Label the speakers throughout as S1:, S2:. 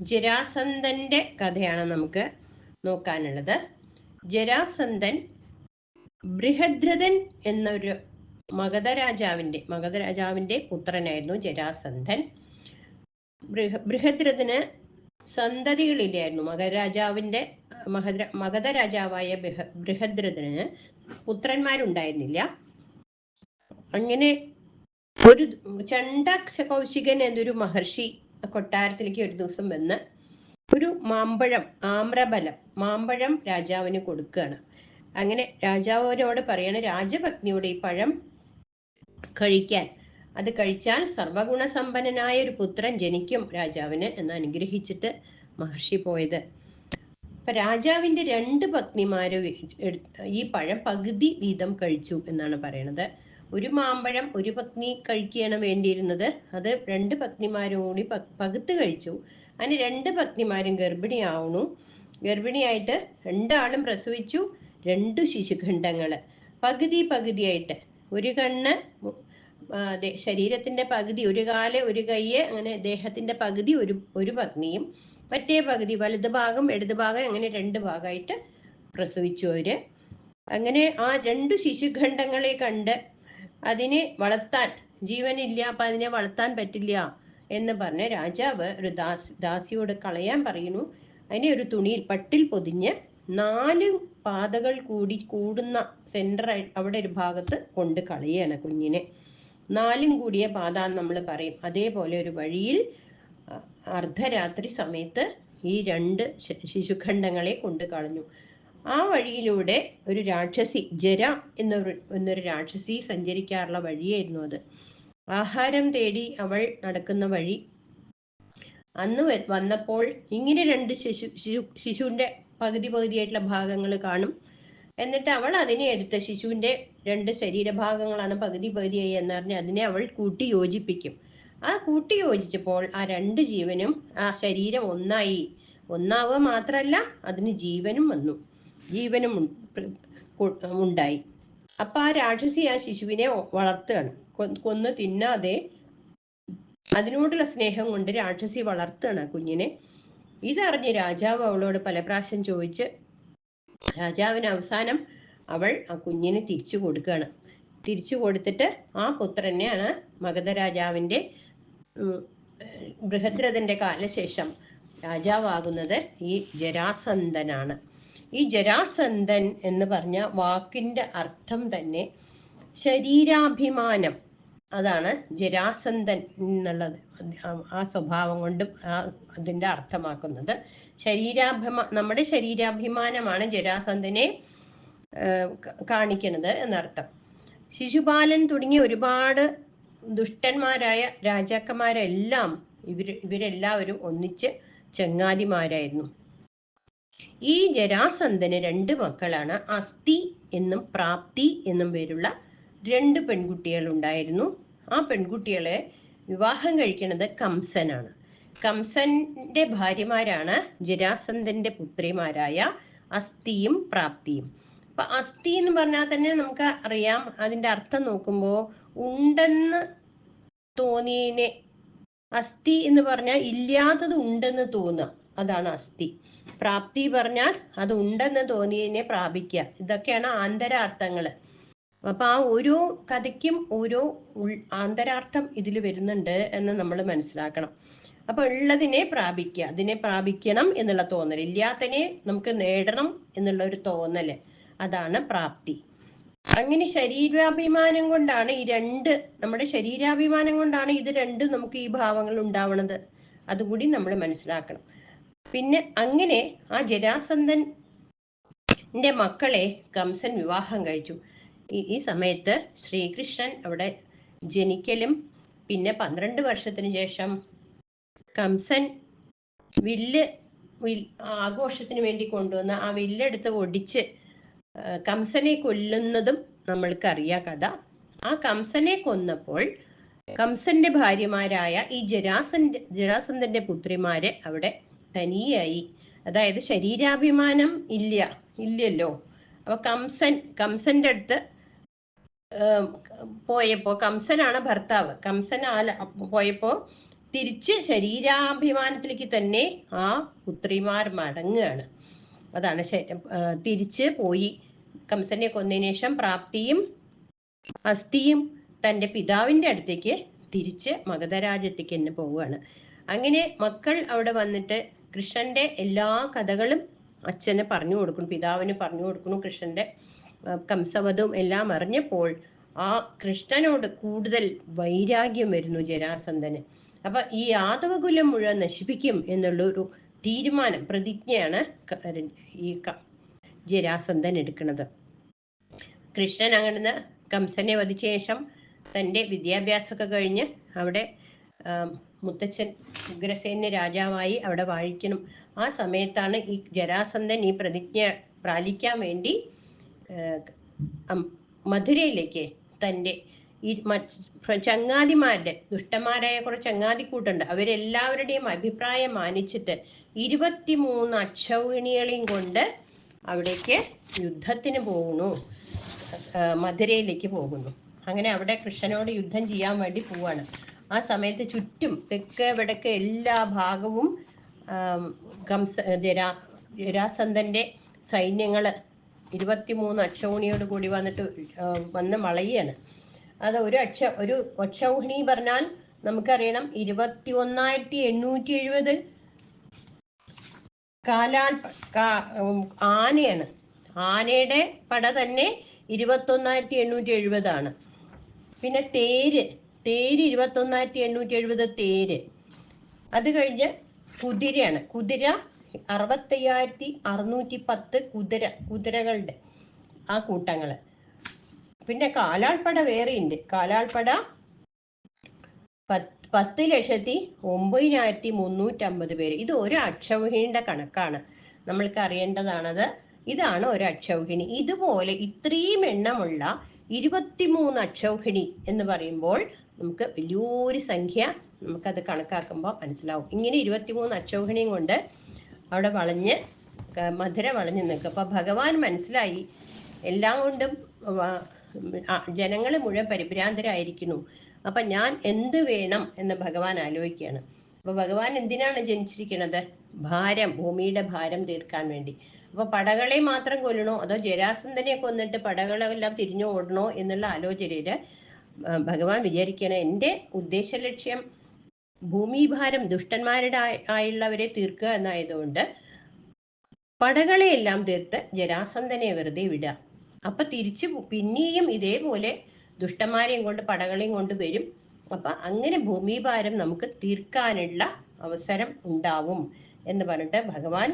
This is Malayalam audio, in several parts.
S1: ജരാസന്ധന്റെ കഥയാണ് നമുക്ക് നോക്കാനുള്ളത്. ജരാസന്ധൻ ബൃഹദ്രഥൻ എന്നൊരു മഗധ രാജാവിന്റെ മഗധ രാജാവിന്റെ പുത്രനായിരുന്നു ജരാസന്ധൻ. ബൃഹ ബൃഹദ്രഥന് സന്തതികളില്ലായിരുന്നു. മകരാജാവിന്റെ മഹദ്ര മഗധ രാജാവായ ബൃഹ ബൃഹദ്രഥന് പുത്രന്മാരുണ്ടായിരുന്നില്ല. അങ്ങനെ ഒരു ചണ്ടാക്ഷ കൗശികൻ എന്നൊരു മഹർഷി കൊട്ടാരത്തിലേക്ക് ഒരു ദിവസം വന്ന് ഒരു മാമ്പഴം ആമ്രബലം മാമ്പഴം രാജാവിന് കൊടുക്കുകയാണ്. അങ്ങനെ രാജാവിനോട് പറയാണ് രാജപത്നിയോട് ഈ പഴം കഴിക്കാൻ. അത് കഴിച്ചാൽ സർവഗുണസമ്പന്നനായ ഒരു പുത്രൻ ജനിക്കും രാജാവിന് എന്ന് അനുഗ്രഹിച്ചിട്ട് മഹർഷി പോയത്. അപ്പൊ രാജാവിന്റെ രണ്ട് പത്നിമാര് ഈ പഴം പകുതി വീതം കഴിച്ചു എന്നാണ് പറയണത്. ഒരു മാമ്പഴം ഒരു പത്നി കഴിക്കുകയാണ് വേണ്ടിയിരുന്നത്. അത് രണ്ട് പത്നിമാരും കൂടി പകുത്ത് കഴിച്ചു. അതിന് രണ്ട് പത്നിമാരും ഗർഭിണിയാവണു ഗർഭിണിയായിട്ട് രണ്ടാളും പ്രസവിച്ചു. രണ്ടു ശിശുഖണ്ഡങ്ങൾ പകുതി പകുതിയായിട്ട്. ഒരു കണ്ണ് ശരീരത്തിന്റെ പകുതി ഒരു കാൽ ഒരു കയ്യ് അങ്ങനെ ദേഹത്തിന്റെ പകുതി ഒരു ഒരു പത്നിയും. മറ്റേ പകുതി വലത് ഭാഗം ഇടത് ഭാഗം അങ്ങനെ രണ്ട് ഭാഗമായിട്ട് പ്രസവിച്ചു അവർ. അങ്ങനെ ആ രണ്ടു ശിശുഖണ്ഡങ്ങളെ കണ്ട് അതിനെ വളർത്താൻ ജീവനില്ല അപ്പൊ അതിനെ വളർത്താൻ പറ്റില്ല എന്ന് പറഞ്ഞ് രാജാവ് ഒരു ദാസ് ദാസിയോട് കളയാൻ പറയുന്നു. അതിനെ ഒരു തുണിയിൽ പട്ടിൽ പൊതിഞ്ഞ് നാല് പാതകൾ കൂടി കൂടുന്ന സെന്റർ അവിടെ ഒരു ഭാഗത്ത് കൊണ്ട് കളയാണ് കുഞ്ഞിനെ. നാലും കൂടിയ പാത നമ്മൾ പറയും. അതേപോലെ ഒരു വഴിയിൽ അർദ്ധരാത്രി സമയത്ത് ഈ രണ്ട് ശിശുഖണ്ഡങ്ങളെ കൊണ്ട് കളഞ്ഞു. ആ വഴിയിലൂടെ ഒരു രാക്ഷസി ജര എന്നൊരു എന്നൊരു രാക്ഷസി സഞ്ചരിക്കാറുള്ള വഴിയായിരുന്നു അത്. ആഹാരം തേടി അവൾ നടക്കുന്ന വഴി അന്ന് വന്നപ്പോൾ ഇങ്ങനെ രണ്ട് ശിശു ശിശു ശിശുവിന്റെ പകുതി പകുതിയായിട്ടുള്ള ഭാഗങ്ങൾ കാണും. എന്നിട്ട് അവൾ അതിനെ എടുത്ത് ശിശുവിന്റെ രണ്ട് ശരീരഭാഗങ്ങളാണ് പകുതി പകുതിയായി എന്നറിഞ്ഞ് അതിനെ അവൾ കൂട്ടി യോജിപ്പിക്കും ആ കൂട്ടി യോജിച്ചപ്പോൾ ആ രണ്ട് ജീവനും ആ ശരീരം ഒന്നായി. ഒന്നാവുക മാത്രല്ല അതിന് ജീവനും വന്നു. ജീവനും ഉണ്ടായി. അപ്പൊ ആ രാക്ഷസി ആ ശിശുവിനെ വളർത്തുകയാണ്. കൊന്ന് തിന്നാതെ അതിനോടുള്ള സ്നേഹം കൊണ്ട് രാക്ഷസി വളർത്തുകയാണ് ആ കുഞ്ഞിനെ. ഇതറിഞ്ഞ് രാജാവ് അവളോട് പല പ്രാവശ്യം ചോദിച്ച് രാജാവിന് അവസാനം അവൾ ആ കുഞ്ഞിനെ തിരിച്ചു കൊടുക്കുകയാണ്. തിരിച്ചു കൊടുത്തിട്ട് ആ പുത്രനെയാണ് മഗധ രാജാവിന്റെ ബൃഹദ്രഥന്റെ കാലശേഷം രാജാവാകുന്നത് ഈ ജരാസന്ധനാണ്. ഈ ജരാസന്ധൻ എന്ന് പറഞ്ഞ വാക്കിന്റെ അർത്ഥം തന്നെ ശരീരാഭിമാനം. അതാണ് ജരാസന്ധൻ എന്നുള്ളത്. ആ സ്വഭാവം കൊണ്ടും ആ അതിന്റെ അർത്ഥമാക്കുന്നത്. ശരീരാഭിമാ നമ്മുടെ ശരീരാഭിമാനമാണ് ജരാസന്ധനെ കാണിക്കുന്നത് എന്നർത്ഥം. ശിശുപാലൻ തുടങ്ങിയ ഒരുപാട് ദുഷ്ടന്മാരായ രാജാക്കന്മാരെല്ലാം ഇവർ ഇവരെല്ലാവരും ഒന്നിച്ച് ചങ്ങാതിമാരായിരുന്നു. ഈ ജരാസന്ധന് രണ്ട് മക്കളാണ്. അസ്ഥി എന്നും പ്രാപ്തി എന്നും പേരുള്ള രണ്ട് പെൺകുട്ടികൾ ഉണ്ടായിരുന്നു ആ പെൺകുട്ടികളെ വിവാഹം കഴിക്കുന്നത് കംസനാണ്. കംസന്റെ ഭാര്യമാരാണ് ജരാസന്ധന്റെ പുത്രിമാരായ അസ്ഥിയും പ്രാപ്തിയും. അപ്പൊ അസ്ഥി എന്ന് പറഞ്ഞാൽ തന്നെ നമുക്ക് അറിയാം അതിന്റെ അർത്ഥം നോക്കുമ്പോൾ ഉണ്ടെന്ന് തോന്നിയതിനെ അസ്ഥി എന്ന് പറഞ്ഞാൽ ഇല്ലാത്തത് ഉണ്ടെന്ന് തോന്നുക. അതാണ് അസ്ഥി. പ്രാപ്തി പറഞ്ഞാൽ അത് ഉണ്ടെന്ന് തോന്നിയതിനെ പ്രാപിക്കുക. ഇതൊക്കെയാണ് ആന്തരാർത്ഥങ്ങൾ അപ്പൊ ആ ഓരോ കഥയ്ക്കും ഓരോ ഉൾ ആന്തരാർത്ഥം ഇതിൽ വരുന്നുണ്ട് എന്ന് നമ്മൾ മനസ്സിലാക്കണം. അപ്പൊ ഉള്ളതിനെ പ്രാപിക്കുക. അതിനെ പ്രാപിക്കണം എന്നുള്ള തോന്നൽ ഇല്ലാത്തതിനെ നമുക്ക് നേടണം എന്നുള്ള ഒരു തോന്നൽ. അതാണ് പ്രാപ്തി. അങ്ങനെ ശരീരാഭിമാനം കൊണ്ടാണ് ഈ രണ്ട് നമ്മുടെ ശരീരാഭിമാനം കൊണ്ടാണ് ഇത് രണ്ടും നമുക്ക് ഈ ഭാവങ്ങൾ ഉണ്ടാവണത്. അതുകൂടി നമ്മൾ മനസ്സിലാക്കണം. പിന്നെ അങ്ങനെ ആ ജരാസന്ധന്റെ മക്കളെ കംസൻ വിവാഹം കഴിച്ചു. ഈ സമയത്ത് ശ്രീകൃഷ്ണൻ അവിടെ ജനിക്കലും പിന്നെ പന്ത്രണ്ട് വർഷത്തിന് ശേഷം കംസൻ വില്ല് ആഘോഷത്തിനു വേണ്ടി കൊണ്ടുവന്ന ആ വില്ലെടുത്ത് ഒടിച്ച് കംസനെ കൊല്ലുന്നതും നമ്മൾക്ക് അറിയാ കഥ. ആ കംസനെ കൊന്നപ്പോൾ കംസന്റെ ഭാര്യമാരായ ഈ ജരാസന്റെ ജരാസന്ധന്റെ പുത്രിമാര് അവിടെ തനിയായി. അതായത് ശരീരാഭിമാനം ഇല്ല ഇല്ലല്ലോ. അപ്പൊ കംസൻ കംസന്റെ അടുത്ത് പോയപ്പോ കംസനാണ് ഭർത്താവ്. കംസൻ ആല പോയപ്പോ തിരിച്ച് ശരീരാഭിമാനത്തിലേക്ക് തന്നെ ആ പുത്രിമാർ മടങ്ങുകയാണ്. അതാണ് തിരിച്ച് പോയി കംസനെ കൊന്നതിന് ശേഷം പ്രാപ്തിയും അസ്ഥിയും തന്റെ പിതാവിന്റെ അടുത്തേക്ക് തിരിച്ച് മഗധരാജ്യത്തേക്ക് തന്നെ പോവുകയാണ്. അങ്ങനെ മക്കൾ അവിടെ വന്നിട്ട് കൃഷ്ണന്റെ എല്ലാ കഥകളും അച്ഛന് പറഞ്ഞു കൊടുക്കുന്നു പിതാവിന് പറഞ്ഞു കൊടുക്കുന്നു കൃഷ്ണന്റെ കംസവധവും എല്ലാം അറിഞ്ഞപ്പോൾ ആ കൃഷ്ണനോട് കൂടുതൽ വൈരാഗ്യം വരുന്നു ജരാസന്ധന്. അപ്പൊ ഈ യാദവകുലം മുഴുവൻ നശിപ്പിക്കും എന്നുള്ള ഒരു തീരുമാനം പ്രതിജ്ഞയാണ് ഈ ജരാസന്ധൻ എടുക്കുന്നത്. കൃഷ്ണൻ അങ്ങനെ കംസനെ വധിച്ച ശേഷം തന്റെ വിദ്യാഭ്യാസമൊക്കെ കഴിഞ്ഞ് അവിടെ മുത്തച്ഛൻ ഉഗ്രസേന രാജാവായി അവിടെ വാഴിക്കണം. ആ സമയത്താണ് ഈ ജരാസന്ധൻ ഈ പ്രതിജ്ഞ പാലിക്കാൻ വേണ്ടി മധുരയിലേക്ക് തന്റെ ഈ ചങ്ങാതിമാരുടെ ദുഷ്ടന്മാരായ കുറെ ചങ്ങാതിക്കൂട്ടുണ്ട്. അവരെല്ലാവരുടെയും അഭിപ്രായം മാനിച്ചിട്ട് ഇരുപത്തിമൂന്ന് അക്ഷൗഹിണികളെയും കൊണ്ട് അവിടേക്ക് യുദ്ധത്തിന് പോകുന്നു മധുരയിലേക്ക് പോകുന്നു. അങ്ങനെ അവിടെ കൃഷ്ണനോട് യുദ്ധം ചെയ്യാൻ വേണ്ടി പോവാണ്. ആ സമയത്ത് ചുറ്റും തെക്ക് വടക്ക് എല്ലാ ഭാഗവും കംസ ജരാ ജരാസന്ധന്റെ സൈന്യങ്ങൾ ഇരുപത്തിമൂന്ന് അക്ഷൗണിയോട് കൂടി വന്നിട്ട് വന്ന് വളയാണ് അത് ഒരു അക്ഷ ഒരു അക്ഷൗഹിണി പറഞ്ഞാൽ നമുക്കറിയണം ഇരുപത്തി ഒന്നായിരത്തി എണ്ണൂറ്റി എഴുപത് കാലാൾ ആനയാണ്. ആനയുടെ പട തന്നെ ഇരുപത്തി ഒന്നായിരത്തി എണ്ണൂറ്റി എഴുപതാണ് പിന്നെ തേര്. തേര് ഇരുപത്തി ഒന്നായിരത്തി എണ്ണൂറ്റി എഴുപത് തേര്. അത് കഴിഞ്ഞ് കുതിരയാണ്. കുതിര അറുപത്തയ്യായിരത്തി അറുന്നൂറ്റി പത്ത് കുതിര കുതിരകളുടെ ആ കൂട്ടങ്ങൾ. പിന്നെ കാലാൾപ്പട വേറെയുണ്ട്. കാലാൾപ്പട പത്ത് ലക്ഷത്തി ഒമ്പതിനായിരത്തി മുന്നൂറ്റമ്പത് പേര്. ഇത് ഒരു അക്ഷൗഹിണിയുടെ കണക്കാണ്. നമ്മൾക്ക് അറിയേണ്ടതാണത്. ഇതാണ് ഒരു അക്ഷൗഹിണി. ഇതുപോലെ ഇത്രയും എണ്ണമുള്ള ഇരുപത്തിമൂന്ന് അക്ഷൗഹിണി എന്ന് പറയുമ്പോൾ നമുക്ക് വലിയൊരു സംഖ്യ നമുക്കത് കണക്കാക്കുമ്പോൾ മനസ്സിലാവും. ഇങ്ങനെ ഇരുപത്തിമൂന്ന് അക്ഷൗഹിണിയും കൊണ്ട് അവിടെ വളഞ്ഞ് മധുര വളഞ്ഞു നിൽക്കും. അപ്പോൾ ഭഗവാൻ മനസ്സിലായി എല്ലാം കൊണ്ടും ജനങ്ങൾ മുഴുവൻ പരിഭ്രാന്തരായിരിക്കുന്നു. അപ്പൊ ഞാൻ എന്ത് വേണം എന്ന് ഭഗവാൻ ആലോചിക്കുകയാണ്. അപ്പൊ ഭഗവാൻ എന്തിനാണ് ജനിച്ചിരിക്കുന്നത്? ഭാരം ഭൂമിയുടെ ഭാരം തീർക്കാൻ വേണ്ടി. അപ്പൊ പടകളെ മാത്രം കൊല്ലണോ? അതോ ജരാസന്ധനെ കൊന്നിട്ട് പടകളെല്ലാം തിരിഞ്ഞു ഓടണോ എന്നുള്ള ആലോചനയിൽ ഭഗവാൻ വിചാരിക്കണം എന്റെ ഉദ്ദേശ ലക്ഷ്യം ഭൂമിഭാരം ദുഷ്ടന്മാരുടെ ആയുള്ളവരെ തീർക്കുക എന്നായതുകൊണ്ട് പടകളെയെല്ലാം തീർത്ത് ജരാസന്ധനെ വെറുതെ വിടുക. അപ്പൊ തിരിച്ചു പിന്നെയും ഇതേപോലെ ദുഷ്ടന്മാരെയും കൊണ്ട് പടകളെയും കൊണ്ട് വരും. അപ്പൊ അങ്ങനെ ഭൂമിഭാരം നമുക്ക് തീർക്കാനുള്ള അവസരം ഉണ്ടാവും എന്ന് പറഞ്ഞിട്ട് ഭഗവാൻ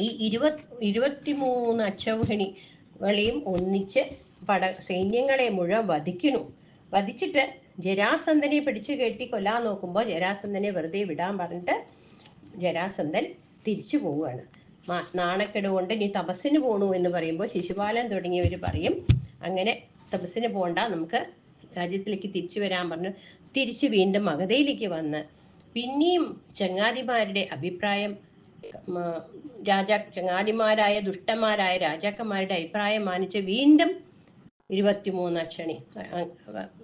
S1: ഈ ഇരുപത് ഇരുപത്തിമൂന്ന് അക്ഷൗഹിണികളെയും ഒന്നിച്ച് പട സൈന്യങ്ങളെ മുഴുവൻ വധിക്കുന്നു. വധിച്ചിട്ട് ജരാസന്ധനെ പിടിച്ചു കെട്ടി കൊല്ലാൻ നോക്കുമ്പോൾ ജരാസന്ധനെ വെറുതെ വിടാൻ പറഞ്ഞിട്ട് ജരാസന്ധൻ തിരിച്ചു പോവുകയാണ്. നാണക്കെട് കൊണ്ട് നീ തപസ്സിന് പോണു എന്ന് പറയുമ്പോൾ ശിശുപാലൻ തുടങ്ങിയവർ പറയും അങ്ങനെ തപസ്സിന് പോണ്ട നമുക്ക് രാജ്യത്തിലേക്ക് തിരിച്ചു വരാൻ പറഞ്ഞു. തിരിച്ചു വീണ്ടും മഗധയിലേക്ക് വന്ന്. പിന്നെയും ചങ്ങാതിമാരുടെ അഭിപ്രായം രാജാ ചങ്ങാതിമാരായ ദുഷ്ടന്മാരായ രാജാക്കന്മാരുടെ അഭിപ്രായം മാനിച്ച് വീണ്ടും ഇരുപത്തിമൂന്ന് അക്ഷണി.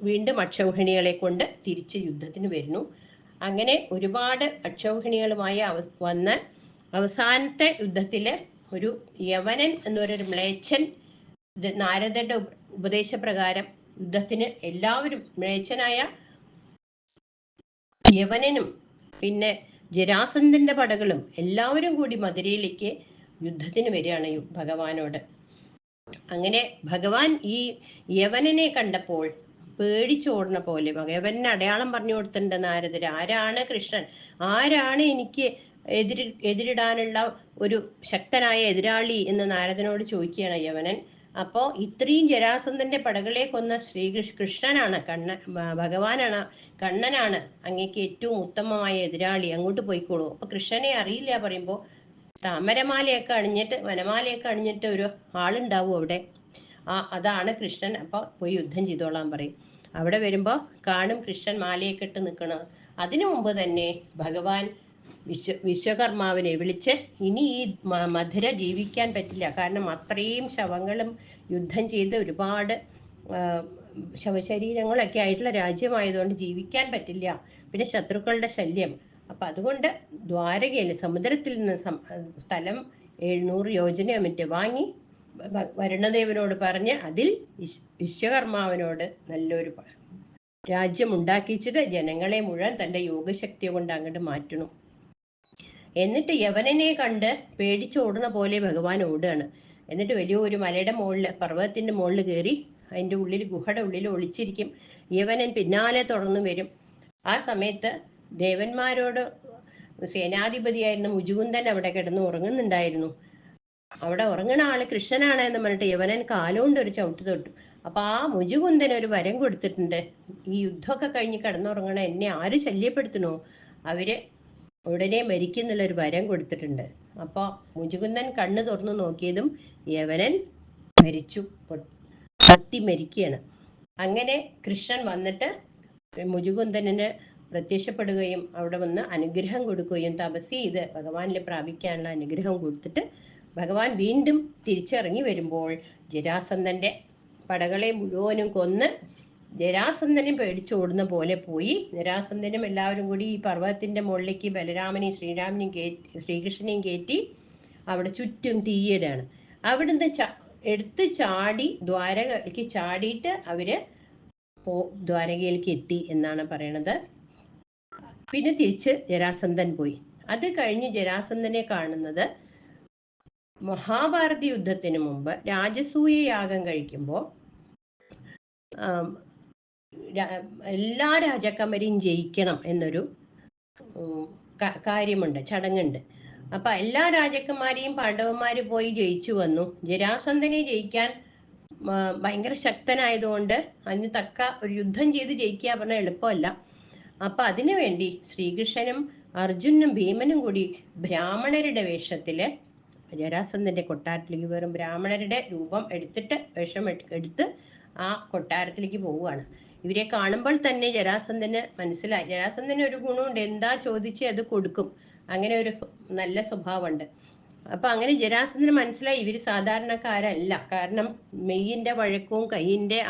S1: വീണ്ടും അക്ഷൗഹിണികളെ കൊണ്ട് തിരിച്ച് യുദ്ധത്തിന് വരുന്നു. അങ്ങനെ ഒരുപാട് അക്ഷൗഹിണികളുമായി അവ വന്ന് അവസാനത്തെ യുദ്ധത്തിൽ ഒരു യവനൻ എന്നൊരു മ്ലേച്ഛൻ നാരദന്റെ ഉപദേശപ്രകാരം യുദ്ധത്തിന് എല്ലാവരും മ്ലേച്ഛനായ യവനനും പിന്നെ ജരാസന്ധന്റെ പടകളും എല്ലാവരും കൂടി മധുരയിലേക്ക് യുദ്ധത്തിന് വരികയാണ് ഭഗവാനോട്. അങ്ങനെ ഭഗവാൻ ഈ യവനനെ കണ്ടപ്പോൾ പേടിച്ചോടുന്ന പോലെ യവനെ അടയാളം പറഞ്ഞു കൊടുത്തിട്ടുണ്ട് നാരദർ. ആരാണ് കൃഷ്ണൻ? ആരാണ് എനിക്ക് എതിരി എതിരിടാനുള്ള ഒരു ശക്തനായ എതിരാളി എന്ന് നാരദനോട് ചോദിക്കുകയാണ് യവനൻ. അപ്പോ ഇത്രയും ജരാസന്ധന്റെ പടകളെ കൊന്ന ശ്രീകൃഷ് കൃഷ്ണനാണ് കണ്ണ ഭഗവാനാണ് കണ്ണനാണ് അങ്ങേക്ക് ഏറ്റവും ഉത്തമമായ എതിരാളി. അങ്ങോട്ട് പോയിക്കോളൂ. അപ്പൊ കൃഷ്ണനെ അറിയില്ല പറയുമ്പോ താമരമാലയൊക്കെ അണിഞ്ഞിട്ട് വനമാലയൊക്കെ അണിഞ്ഞിട്ട് ഒരു ആളുണ്ടാവും അവിടെ. ആ അതാണ് കൃഷ്ണൻ. അപ്പൊ പോയി യുദ്ധം ചെയ്തോളാൻ പറയും. അവിടെ വരുമ്പോ കാണും കൃഷ്ണൻ മാലയൊക്കെ ഇട്ട് നിൽക്കണത് അതിനു മുമ്പ് തന്നെ ഭഗവാൻ വിശ്വ വിശ്വകർമാവിനെ വിളിച്ച് ഇനി ഈ മധുര ജീവിക്കാൻ പറ്റില്ല. കാരണം അത്രയും ശവങ്ങളും യുദ്ധം ചെയ്ത് ഒരുപാട് ശവശരീരങ്ങളൊക്കെ ആയിട്ടുള്ള രാജ്യമായതുകൊണ്ട് ജീവിക്കാൻ പറ്റില്ല. പിന്നെ ശത്രുക്കളുടെ ശല്യം. അപ്പൊ അതുകൊണ്ട് ദ്വാരകയിൽ സമുദ്രത്തിൽ നിന്ന് സ്ഥലം എഴുന്നൂറ് യോജന മറ്റോ വാങ്ങി വരുണദേവനോട് പറഞ്ഞ് അതിൽ വിശ്- വിശ്വകർമാവിനോട് നല്ലൊരു രാജ്യം ഉണ്ടാക്കിച്ചിട്ട് ജനങ്ങളെ മുഴുവൻ തന്റെ യോഗശക്തി കൊണ്ട് അങ്ങോട്ട് മാറ്റണം. എന്നിട്ട് യവനനെ കണ്ട് പേടിച്ചോടുന്ന പോലെ ഭഗവാൻ ഓടുകയാണ്. എന്നിട്ട് വലിയ ഒരു മലയുടെ മുകളിൽ പർവതത്തിന്റെ മുകളിൽ കയറി അതിന്റെ ഉള്ളിൽ ഗുഹയുടെ ഉള്ളിൽ ഒളിച്ചിരിക്കും. യവനൻ പിന്നാലെ തുടർന്ന് വരും. ആ സമയത്ത് ദേവന്മാരോട് സേനാധിപതിയായിരുന്ന മുജുകുന്ദൻ അവിടെ കിടന്ന് ഉറങ്ങുന്നുണ്ടായിരുന്നു. അവിടെ ഉറങ്ങണ ആൾ കൃഷ്ണനാണ് എന്ന് പറഞ്ഞിട്ട് യവനൻ കാലുകൊണ്ട് ഒരു ചവിട്ട് തൊട്ടു. അപ്പൊ ആ മുജുകുന്ദൻ ഒരു വരം കൊടുത്തിട്ടുണ്ട്. ഈ യുദ്ധമൊക്കെ കഴിഞ്ഞ് കിടന്നുറങ്ങണ എന്നെ ആര് ശല്യപ്പെടുത്തണോ അവർ ഉടനെ മരിക്കുന്നുള്ള ഒരു വരം കൊടുത്തിട്ടുണ്ട്. അപ്പൊ മുജുകുന്ദൻ കണ്ണു തുറന്നു നോക്കിയതും യവനൻ മരിച്ചു. കത്തി മരിക്കുകയാണ്. അങ്ങനെ കൃഷ്ണൻ വന്നിട്ട് മുജുകുന്ദനന് പ്രത്യക്ഷപ്പെടുകയും അവിടെ വന്ന് അനുഗ്രഹം കൊടുക്കുകയും തപസ് ചെയ്ത് ഭഗവാനിൽ പ്രാപിക്കാനുള്ള അനുഗ്രഹം കൊടുത്തിട്ട് ഭഗവാൻ വീണ്ടും തിരിച്ചിറങ്ങി വരുമ്പോൾ ജരാസന്ധന്റെ പടകളെ മുഴുവനും കൊന്ന് ജരാസന്ധനെ പേടിച്ചോടുന്ന പോലെ പോയി. ജരാസന്ധനും എല്ലാവരും കൂടി ഈ പർവതത്തിന്റെ മുകളിലേക്ക് ബലരാമനെയും ശ്രീരാമനെയും കയറ്റി ശ്രീകൃഷ്ണനെയും കയറ്റി അവിടെ ചുറ്റും തീയിടാണ്. അവിടുന്ന് ച എടുത്ത് ചാടി ദ്വാരകയ്ക്ക് ചാടിയിട്ട് അവർ ദ്വാരകയിലേക്ക് എത്തി എന്നാണ് പറയണത്. പിന്നെ തിരിച്ച് ജരാസന്ധൻ പോയി. അത് കഴിഞ്ഞ് ജരാസന്ധനെ കാണുന്നത് മഹാഭാരത യുദ്ധത്തിന് മുമ്പ് രാജസൂയ യാഗം കഴിക്കുമ്പോൾ എല്ലാ രാജാക്കന്മാരെയും ജയിക്കണം എന്നൊരു കാര്യമുണ്ട് ചടങ്ങുണ്ട്. അപ്പൊ എല്ലാ രാജാക്കന്മാരെയും പാണ്ഡവന്മാര് പോയി ജയിച്ചു വന്നു. ജരാസന്ധനെ ജയിക്കാൻ ഭയങ്കര ശക്തനായതുകൊണ്ട് അതിന് തക്ക ഒരു യുദ്ധം ചെയ്ത് ജയിക്കുക പറഞ്ഞാൽ എളുപ്പമല്ല. അപ്പൊ അതിനു വേണ്ടി ശ്രീകൃഷ്ണനും അർജുനും ഭീമനും കൂടി ബ്രാഹ്മണരുടെ വേഷത്തിൽ ജരാസന്ധന്റെ കൊട്ടാരത്തിലേക്ക് വെറും ബ്രാഹ്മണരുടെ രൂപം എടുത്തിട്ട് വേഷം എടുത്ത് ആ കൊട്ടാരത്തിലേക്ക് പോവുകയാണ്. ഇവരെ കാണുമ്പോൾ തന്നെ ജരാസന്ധന് മനസ്സിലായി. ജരാസന്ധന് ഒരു ഗുണമുണ്ട്. എന്താ ചോദിച്ച് അത് കൊടുക്കും. അങ്ങനെ ഒരു നല്ല സ്വഭാവമുണ്ട്. അപ്പൊ അങ്ങനെ ജരാസന്ധന് മനസ്സിലായി. ഇവർ സാധാരണക്കാരല്ല. കാരണം മെയ്യിന്റെ വഴക്കവും കൈയിന്റെ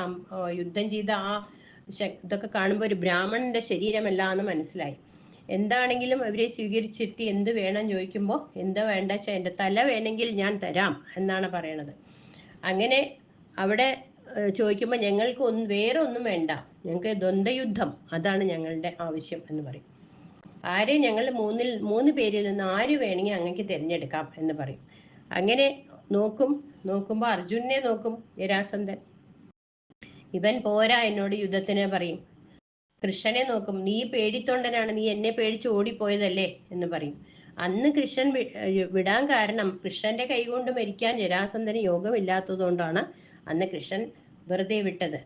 S1: യുദ്ധം ചെയ്ത ആ ഇതൊക്കെ കാണുമ്പോൾ ഒരു ബ്രാഹ്മണന്റെ ശരീരമല്ല എന്ന് മനസ്സിലായി. എന്താണെങ്കിലും അവരെ സ്വീകരിച്ചിരുത്തി എന്ത് വേണം ചോദിക്കുമ്പോൾ എന്താ വേണ്ട വെച്ചാൽ എന്റെ തല വേണമെങ്കിൽ ഞാൻ തരാം എന്നാണ് പറയണത്. അങ്ങനെ അവിടെ ചോദിക്കുമ്പോൾ ഞങ്ങൾക്ക് ഒന്ന് വേറെ ഒന്നും വേണ്ട. ഞങ്ങൾക്ക് ദ്വന്ദ്വയുദ്ധം അതാണ് ഞങ്ങളുടെ ആവശ്യം എന്ന് പറയും. ആര് ഞങ്ങൾ മൂന്നിൽ മൂന്ന് പേരിൽ നിന്ന് ആര് വേണമെങ്കിൽ അങ്ങക്ക് തിരഞ്ഞെടുക്കാം എന്ന് പറയും. അങ്ങനെ നോക്കും നോക്കുമ്പോൾ അർജുനെ നോക്കും ജരാസന്ധൻ ഇവൻ പോരാ എന്നോട് യുദ്ധത്തിന് പറയും. കൃഷ്ണനെ നോക്കും. നീ പേടിത്തൊണ്ടനാണ്. നീ എന്നെ പേടിച്ച് ഓടിപ്പോയതല്ലേ? എന്ന് പറയും. അന്ന് കൃഷ്ണൻ വിടാൻ കാരണം കൃഷ്ണന്റെ കൈകൊണ്ട് മരിക്കാൻ ജരാസന്ധന് യോഗമില്ലാത്തതുകൊണ്ടാണ് അന്ന് കൃഷ്ണൻ വെറുതെ വിട്ടത്.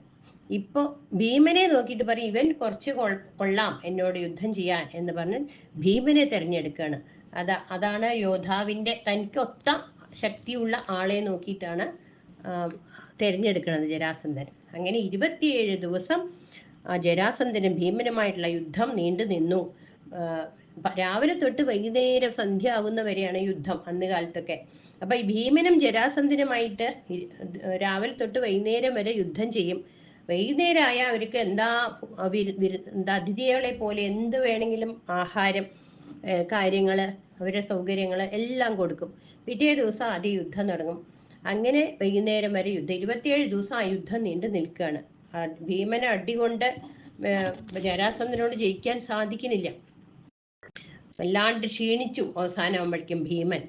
S1: ഇപ്പൊ ഭീമനെ നോക്കിയിട്ട് പറയും ഇവൻ കുറച്ച് കൊള്ളാം എന്നോട് യുദ്ധം ചെയ്യാൻ എന്ന് പറഞ്ഞ് ഭീമനെ തിരഞ്ഞെടുക്കുകയാണ് അതാ അതാണ് യോദ്ധാവിന്റെ തനിക്കൊത്ത ശക്തിയുള്ള ആളെ നോക്കിയിട്ടാണ് തെരഞ്ഞെടുക്കുന്നത് ജരാസന്ധൻ. അങ്ങനെ ഇരുപത്തിയേഴ് ദിവസം ജരാസന്ധനും ഭീമനുമായിട്ടുള്ള യുദ്ധം നീണ്ടു നിന്നു. രാവിലെ തൊട്ട് വൈകുന്നേരം സന്ധ്യ ആകുന്നവരെയാണ് യുദ്ധം അന്ന് കാലത്തൊക്കെ. അപ്പൊ ഈ ഭീമനും ജരാസന്ധനുമായിട്ട് രാവിലെ തൊട്ട് വൈകുന്നേരം വരെ യുദ്ധം ചെയ്യും. വൈകുന്നേരമായ അവർക്ക് എന്താ എന്താ അതിഥികളെ പോലെ എന്ത് വേണമെങ്കിലും ആഹാരം കാര്യങ്ങൾ അവരുടെ സൗകര്യങ്ങൾ എല്ലാം കൊടുക്കും. പിറ്റേ ദിവസം ആദ്യ യുദ്ധം തുടങ്ങും. അങ്ങനെ വൈകുന്നേരം വരെ യുദ്ധം. ഇരുപത്തിയേഴ് ദിവസം ആ യുദ്ധം നീണ്ടു നിൽക്കുകയാണ്. ഭീമനെ അടികൊണ്ട് ജരാസന്ധനോട് ജയിക്കാൻ സാധിക്കുന്നില്ല. വല്ലാണ്ട് ക്ഷീണിച്ചു അവസാനമാകുമ്പോഴേക്കും ഭീമൻ.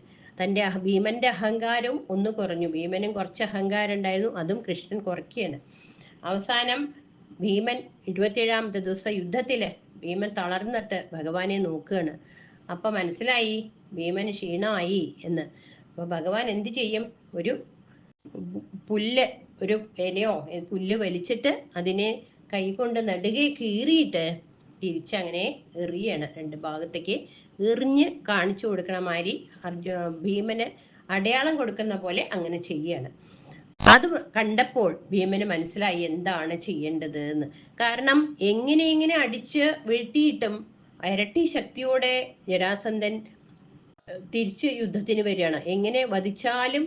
S1: തന്റെ ഭീമന്റെ അഹങ്കാരവും ഒന്ന് കുറഞ്ഞു. ഭീമനും കുറച്ച് അഹങ്കാരം ഉണ്ടായിരുന്നു. അതും കൃഷ്ണൻ കുറയ്ക്കുകയാണ്. അവസാനം ഭീമൻ ഇരുപത്തിയേഴാമത്തെ ദിവസം യുദ്ധത്തിൽ ഭീമൻ തളർന്നിട്ട് ഭഗവാനെ നോക്കുകയാണ്. അപ്പൊ മനസ്സിലായി ഭീമൻ ക്ഷീണമായി എന്ന്. അപ്പൊ ഭഗവാൻ എന്ത് ചെയ്യും? ഒരു പുല്ല് ഒരു ഇലയോ പുല്ല് വലിച്ചിട്ട് അതിനെ കൈകൊണ്ട് നടുകെ കീറിയിട്ട് തിരിച്ചങ്ങനെ എറിയണം. രണ്ട് ഭാഗത്തേക്ക് എറിഞ്ഞ് കാണിച്ചു കൊടുക്കണ മാതിരി അർജു ഭീമന് അടയാളം കൊടുക്കുന്ന പോലെ അങ്ങനെ ചെയ്യണം. അത് കണ്ടപ്പോൾ ഭീമന് മനസ്സിലായി എന്താണ് ചെയ്യേണ്ടത് എന്ന് കാരണം എങ്ങനെ എങ്ങനെ അടിച്ച് വീഴ്ത്തിയിട്ടും ഇരട്ടി ശക്തിയോടെ ജരാസന്ധൻ തിരിച്ച് യുദ്ധത്തിന് വരികയാണ്. എങ്ങനെ വധിച്ചാലും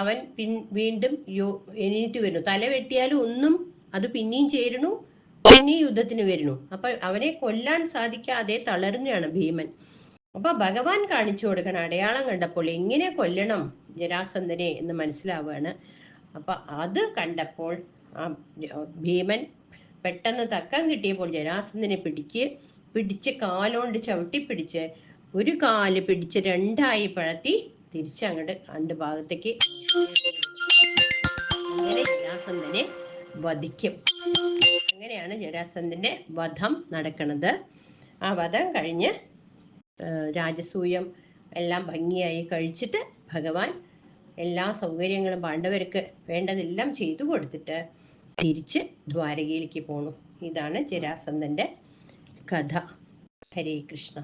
S1: അവൻ പിൻ വീണ്ടും യോ എണീറ്റ് വരുന്നു. തല വെട്ടിയാലും ഒന്നും അത് പിന്നെയും ചേരണു പിന്നെ യുദ്ധത്തിന് വരുന്നു. അപ്പൊ അവനെ കൊല്ലാൻ സാധിക്കാതെ തളരുകയാണ് ഭീമൻ. അപ്പൊ ഭഗവാൻ കാണിച്ചു കൊടുക്കണം അടയാളം കണ്ടപ്പോൾ എങ്ങനെ കൊല്ലണം ജരാസന്ധനെ എന്ന് മനസ്സിലാവുകയാണ്. അപ്പൊ അത് കണ്ടപ്പോൾ ആ ഭീമൻ പെട്ടെന്ന് തക്കം കിട്ടിയപ്പോൾ ജരാസന്ധനെ പിടിക്ക് പിടിച്ച് കാലോണ്ട് ചവിട്ടി പിടിച്ച് ഒരു കാൽ പിടിച്ച് രണ്ടായി പഴത്തി തിരിച്ചങ്ങോട്ട് രണ്ട് ഭാഗത്തേക്ക് അങ്ങനെ ജരാസന്ധനെ വധിക്കും. അങ്ങനെയാണ് ജരാസന്ധന്റെ വധം നടക്കുന്നത് ആ വധം കഴിഞ്ഞ് രാജസൂയം എല്ലാം ഭംഗിയായി കഴിച്ചിട്ട് ഭഗവാൻ എല്ലാ സൗകര്യങ്ങളും പാണ്ഡവർക്ക് വേണ്ടതെല്ലാം ചെയ്തു കൊടുത്തിട്ട് തിരിച്ച് ദ്വാരകയിലേക്ക് പോണു. ഇതാണ് ജരാസന്ധന്റെ കഥ. ഹരേ കൃഷ്ണ.